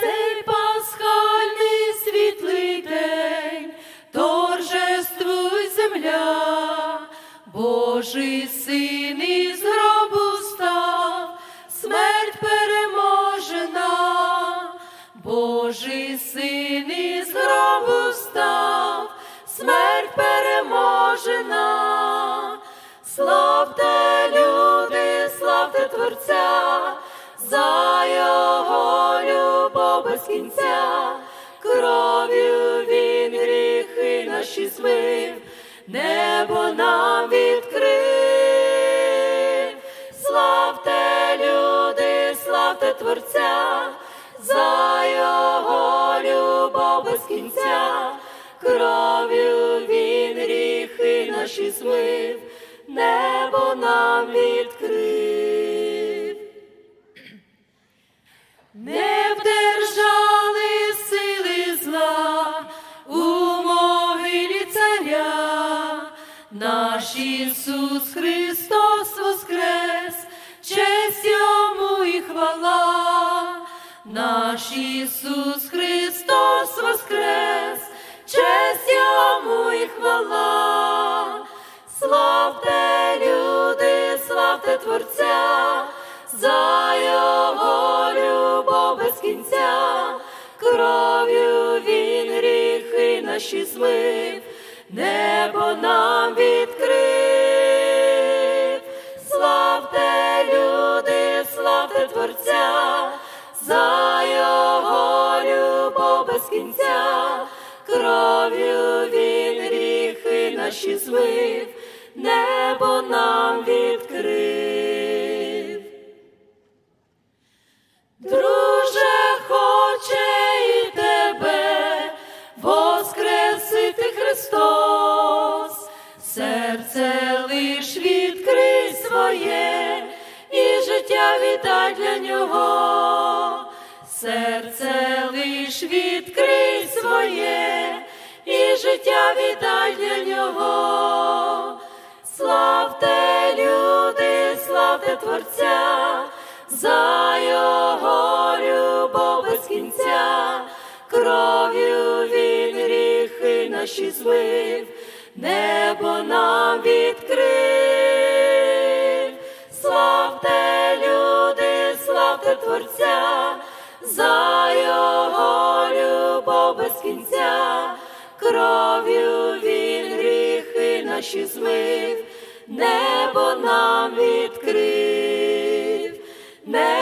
Цей пасхальний світлий день, торжествуй земля, Божий син із гробу став, смерть переможена, Божий син із гробу став, смерть переможена. Славте, люди, славте Творця, за його без кінця, кров'ю він гріхи наші змив, небо нам відкрив. Славте, люди, славте Творця, за його любов без кінця, кров'ю він гріхи наші змив, небо нам відкрив. Наш Ісус Христос воскрес, честь йому і хвала, наш Ісус Христос воскрес, честь йому і хвала. Славте, люди, славте Творця, за його любов без кінця, кров'ю він гріхи наші змив, небо нам люди, славте Творця, за його любов без кінця, кров'ю він гріхи наші змив, небо нам відкрив. Друже, хоче і тебе воскресити Христос, серце лиш відкрий своє віддай для нього, серце лиш відкрий своє і життя віддай для нього. Славте, люди, славте Творця, за його любов без кінця, кров'ю він гріхи наші змив, небо нам відкрив. Творця, за його любов без кінця, кров'ю він гріхи наші змив, небо нам відкрив, небо.